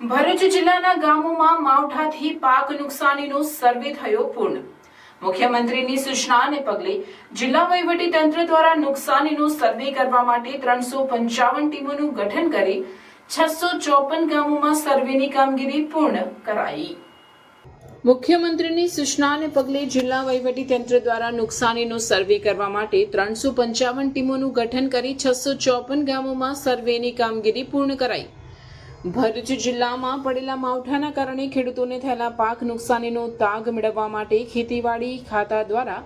ભરૂચ જિલ્લાના ગામોમાં માવઠાથી પાક નુકસાનીનો સર્વે થયો પૂર્ણ. મુખ્યમંત્રીની સૂચનાને પગલે જિલ્લા વહીવટી તંત્ર દ્વારા નુકસાનીનો સર્વે કરવા માટે ત્રણસો પંચાવન ટીમોનું ગઠન કરી છસો ચોપન ગામોમાં સર્વેની કામગીરી પૂર્ણ કરાઈ. મુખ્યમંત્રીની સૂચનાને પગલે જિલ્લા તંત્ર દ્વારા નુકસાનીનો સર્વે કરવા માટે ત્રણસો પંચાવન ટીમોનું ગઠન કરી છસો ચોપન ગામોમાં સર્વેની કામગીરી પૂર્ણ કરાઈ. ભરૂચ જિલ્લામાં પડેલા માવઠાના કારણે ખેડૂતોને થયેલા પાક નુકસાનીનો તાગ મેળવવા માટે ખેતીવાડી ખાતા દ્વારા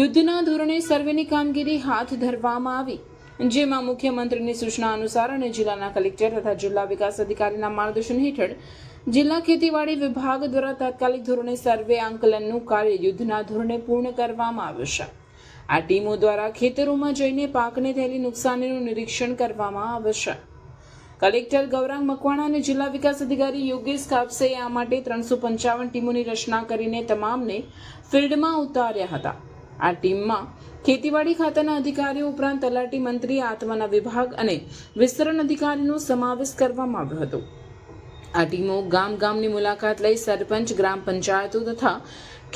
યુદ્ધના ધોરણે સર્વેની કામગીરી હાથ ધરવામાં આવી. જેમાં મુખ્યમંત્રીની સૂચના અનુસાર અને જિલ્લાના કલેક્ટર તથા જિલ્લા વિકાસ અધિકારીના માર્ગદર્શન હેઠળ જિલ્લા ખેતીવાડી વિભાગ દ્વારા તાત્કાલિક ધોરણે સર્વે આંકલનનું કાર્ય યુદ્ધના ધોરણે પૂર્ણ કરવામાં આવ્યું છે. આ ટીમો દ્વારા ખેતરોમાં જઈને પાકને થયેલી નુકસાનીનું નિરીક્ષણ કરવામાં આવશે કલેક્ટર ગૌરાંગ મકવાણા અને જિલ્લા વિકાસ અધિકારી યોગેશ કાપસેએ આ માટે ત્રણસો પંચાવન ટીમોની રચના કરીને તમામને ફિલ્ડમાં ઉતાર્યા હતા. આ ટીમમાં ખેતીવાડી ખાતાના અધિકારીઓ ઉપરાંત તલાટી મંત્રી, આત્માના વિભાગ અને વિસ્તરણ અધિકારીનો સમાવેશ કરવામાં આવ્યો હતો. આ ટીમો ગામ ગામની મુલાકાત લઈ સરપંચ, ગ્રામ પંચાયતો તથા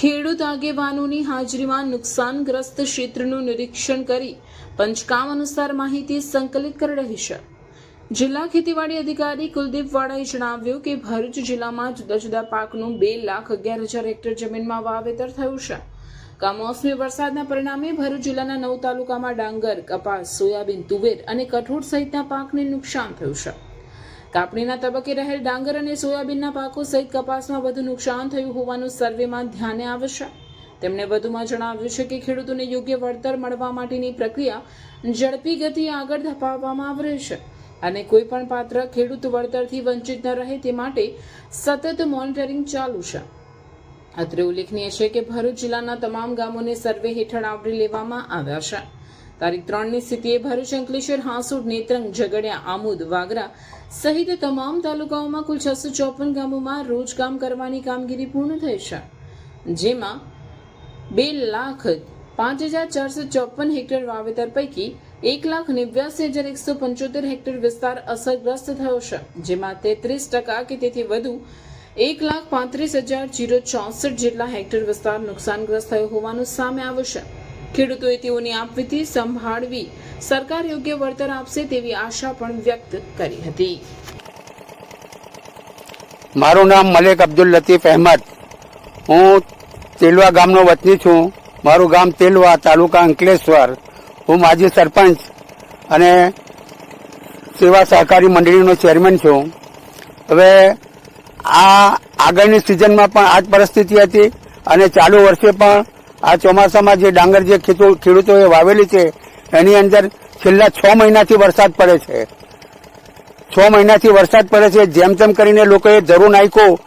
ખેડૂત આગેવાનોની હાજરીમાં નુકસાનગ્રસ્ત ક્ષેત્રનું નિરીક્ષણ કરી પંચકામ અનુસાર માહિતી સંકલિત કરી રહી છે. જિલ્લા ખેતીવાડી અધિકારી કુલદીપ વાળાએ જણાવ્યું કે ભરૂચ જિલ્લામાં જુદા જુદા પાકનું બે લાખ અગિયાર હજાર હેક્ટર જમીનમાં વાવેતર થયું છે. કમોસમી વરસાદના પરિણામે ભરૂચ જિલ્લાના નવ તાલુકામાં ડાંગર, કપાસ, સોયાબીન, તુવેર અને કઠોળ સહિતના પાકને નુકસાન થયું છે. કાપણીના તબક્કે રહેલ ડાંગર અને સોયાબીનના પાકો સહિત કપાસમાં વધુ નુકસાન થયું હોવાનું સર્વેમાં ધ્યાને આવશે તેમણે વધુમાં જણાવ્યું છે કે ખેડૂતોને યોગ્ય વળતર મળવા માટેની પ્રક્રિયા ઝડપી ગતિ આગળ ધપાવવામાં આવી છે અને કોઈ પણ પાત્ર ખેડૂત વળતરથી વંચિત ન રહે તે માટે સતત મોનિટરિંગ ચાલુ છે. અત્રે ઉલ્લેખનીય છે કે ભરૂચ જિલ્લાના તમામ ગામોને સર્વે હેઠળ આવરી લેવામાં આવ્યા છે. તારીખ ત્રણની સ્થિતિએ ભરૂચ અંકલેશ્વર હાંસુડ નેત્રંગ, ઝઘડિયા, આમોદ, વાગરા સહિત તમામ તાલુકાઓમાં કુલ છસો ચોપન ગામોમાં રોજ કામ કરવાની કામગીરી પૂર્ણ થઈ છે, જેમાં બે લાખ પાંચ હજાર ચારસો ચોપન હેક્ટર વાવેતર પૈકી એક લાખ નેવ્યાસી હજાર એકસો પંચોતેર હેક્ટર વિસ્તાર અસરગ્રસ્ત થયો છે, જેમાં તેત્રીસ ટકા કે તેથી વધુ એક લાખ પાંત્રીસ હજાર જીરો ચોસઠ જેટલા હેક્ટર વિસ્તાર નુકસાનગ્રસ્ત થયો હોવાનું સામે આવ્યું છે. ખેડૂતોએ તેઓની આપવીતી સંભાળવી સરકાર યોગ્ય વળતર આપશે તેવી આશા પણ વ્યક્ત કરી હતી. મારું નામ મલેક અબ્દુલ લતીફ અહેમદ. હું તેલવા ગામનો વતની છું. મારું ગામ તેલવા તાલુકા અંકલેશ્વર. હું માજી સરપંચ અને સેવા સહકારી મંડળીનો ચેરમેન છું. હવે આ આગળની સિઝનમાં પણ આ જ પરિસ્થિતિ હતી અને ચાલુ વર્ષે પણ આ ચોમાસામાં જે ડાંગર જે ખેડૂતોએ વાવેલી છે, એની અંદર છેલ્લા છ મહિનાથી વરસાદ પડે છે. છ મહિનાથી વરસાદ પડે છે, જેમ તેમ કરીને લોકોએ ધરું નાખ્યું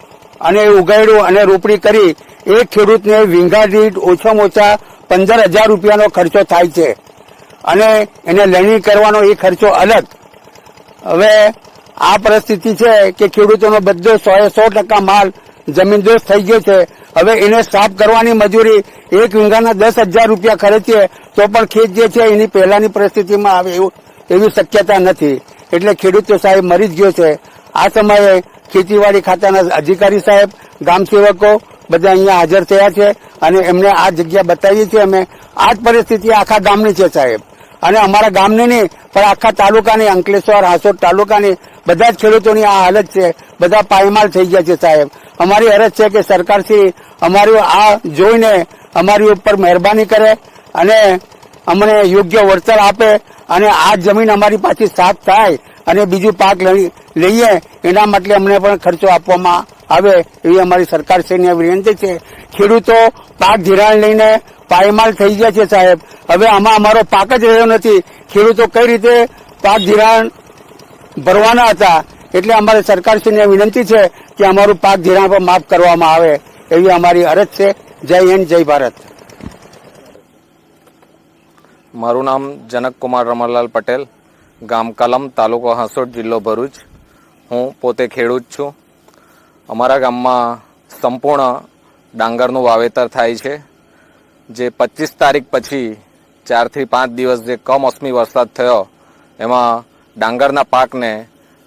અને ઉગાડ્યું અને રોપણી કરી, એ ખેડૂતને વીંઘા દીઠ ઓછામાં ઓછા પંદર હજાર રૂપિયાનો ખર્ચો થાય છે. અને એને લણણી કરવાનો એ ખર્ચો અલગ. હવે આ પરિસ્થિતિ છે કે ખેડૂતોનો બધો સો સો ટકા માલ જમીનદોસ્ત થઈ ગયો છે હવે એને સાફ કરવાની મજૂરી એક વીંગાના દસ હજાર રૂપિયા ખર્ચીએ તો પણ ખેત જે છે એની પહેલાની પરિસ્થિતિમાં આવે એવું, એવી શક્યતા નથી. એટલે ખેડૂતો સાહેબ મરી જ ગયો છે. આ સમયે ખેતીવાડી ખાતાના અધિકારી સાહેબ, ગામ સેવકો બધા અહીંયા હાજર થયા છે અને એમને આ જગ્યા બતાવી છે અમે. આ જ પરિસ્થિતિ આખા ગામની છે સાહેબ. અને અમારા ગામની નહીં, પણ આખા તાલુકાની, અંકલેશ્વર, હાંસોદ તાલુકાની બધા જ ખેડૂતોની આ હાલત છે. બધા પાયમાલ થઈ ગયા છે સાહેબ. અમારી અરજ છે કે સરકારશ્રી અમારી આ જોઈને અમારી ઉપર મહેરબાની કરે અને અમને યોગ્ય વળતર આપે અને આ જમીન અમારી પાછી સાફ થાય અને બીજું પાક લઈ- લઈએ. એના માટે અમને પણ ખર્ચો આપવામાં આવે એવી અમારી સરકારશ્રીની વિનંતી છે. ખેડૂતો પાક ધિરાણ લઈને પાયમાલ થઈ ગયા છે સાહેબ. હવે આમાં અમારો પાક જ રહ્યો નથી. ખેડૂતો કઈ રીતે પાક ધિરાણ ભરવાના હતા? એટલે અમારે સરકારશ્રીને વિનંતી છે કે અમારું પાક ધિરાણ પણ માફ કરવામાં આવે એવી અમારી અરજ છે. જય હિન્દ, જય ભારત. મારું નામ જનકકુમાર રમણલાલ પટેલ, ગામ કલમ, તાલુકો હાંસોડ જિલ્લો ભરૂચ. હું પોતે ખેડૂત છું. અમારા ગામમાં સંપૂર્ણ ડાંગરનું વાવેતર થાય છે. જે પચીસ તારીખ પછી ચારથી પાંચ દિવસ જે કમોસમી વરસાદ થયો, એમાં ડાંગરના પાકને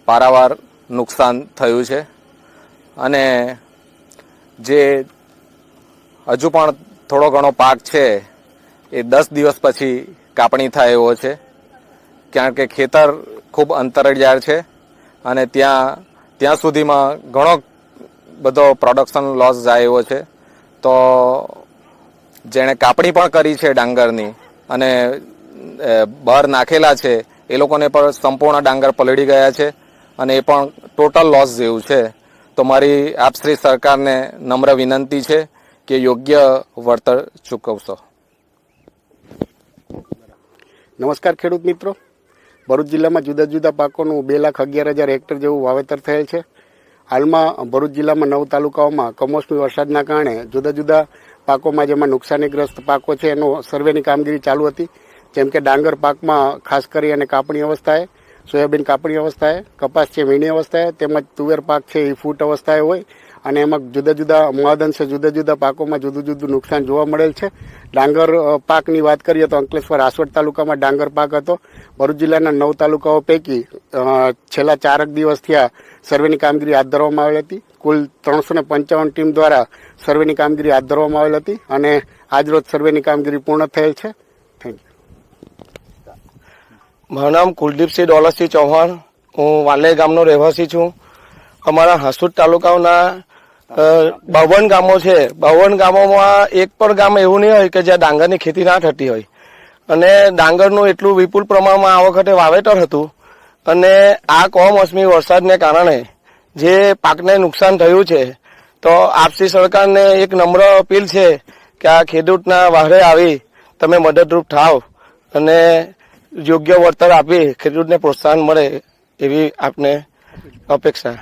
પારાવાર નુકસાન થયું છે. અને જે હજુ પણ થોડો ઘણો પાક છે, એ દસ દિવસ પછી કાપણી થાય એવો છે. કારણ કે ખેતર ખૂબ અંતરિયાળ છે અને ત્યાં ત્યાં સુધીમાં ઘણો બધો પ્રોડક્શન લોસ જાય એવો છે. તો જેણે કાપણી પણ કરી છે ડાંગરની અને બહાર નાખેલા છે, એ લોકોને પણ સંપૂર્ણ ડાંગર પલળી ગયા છે. અને એ પણ ટોટલ લોસ જેવું છે. તો મારી આપશ્રી સરકારને નમ્ર વિનંતી છે કે યોગ્ય વળતર ચૂકવશો. નમસ્કાર ખેડૂત મિત્રો. ભરૂચ જિલ્લામાં જુદા જુદા પાકોનું બે લાખ અગિયાર હજાર હેક્ટર જેવું વાવેતર થયેલ છે. હાલમાં ભરૂચ જિલ્લામાં નવ તાલુકાઓમાં કમોસમી વરસાદના કારણે જુદા જુદા પાકોમાં જેમાં નુકસાનીગ્રસ્ત પાકો છે એનો સર્વેની કામગીરી ચાલુ હતી. જેમ કે ડાંગર પાકમાં ખાસ કરી અને કાપણી અવસ્થાએ સોયાબીન કાપણી અવસ્થાએ, કપાસ છે, વીણી અવસ્થાએ, તેમજ તુવેર પાક છે, એ ફૂટ અવસ્થાએ હોય. અને એમાં જુદા જુદા મહદઅંશે જુદા જુદા પાકોમાં જુદું જુદું નુકસાન જોવા મળેલ છે. ડાંગર પાકની વાત કરીએ તો અંકલેશ્વર આસવડ તાલુકામાં ડાંગર પાક હતો. ભરૂચ જિલ્લાના નવ તાલુકાઓ પૈકી છેલ્લા ચારક દિવસથી આ સર્વેની કામગીરી હાથ ધરવામાં આવી હતી. કુલ ત્રણસો ને પંચાવન ટીમ દ્વારા સર્વેની કામગીરી હાથ ધરવામાં આવેલ હતી અને આજરોજ સર્વેની કામગીરી પૂર્ણ થયેલ છે. મારું નામ કુલદીપસિંહ દોલતસિંહ ચૌહાણ. હું વાલે ગામનો રહેવાસી છું. અમારા હાસુદ તાલુકાના બાવન ગામો છે. બાવન ગામોમાં એક પણ ગામ એવું નહીં હોય કે જ્યાં ડાંગરની ખેતી ના થતી હોય. અને ડાંગરનું એટલું વિપુલ પ્રમાણમાં આ વખતે વાવેતર હતું. અને આ કમોસમી વરસાદને કારણે જે પાકને નુકસાન થયું છે, તો આપસી સરકારને એક નમ્ર અપીલ છે કે આ ખેડૂતના વાહરે આવી તમે મદદરૂપ થાવ. અને યોગ્ય વળતર આપી ખેડૂતને પ્રોત્સાહન મળે એવી આપને અપેક્ષા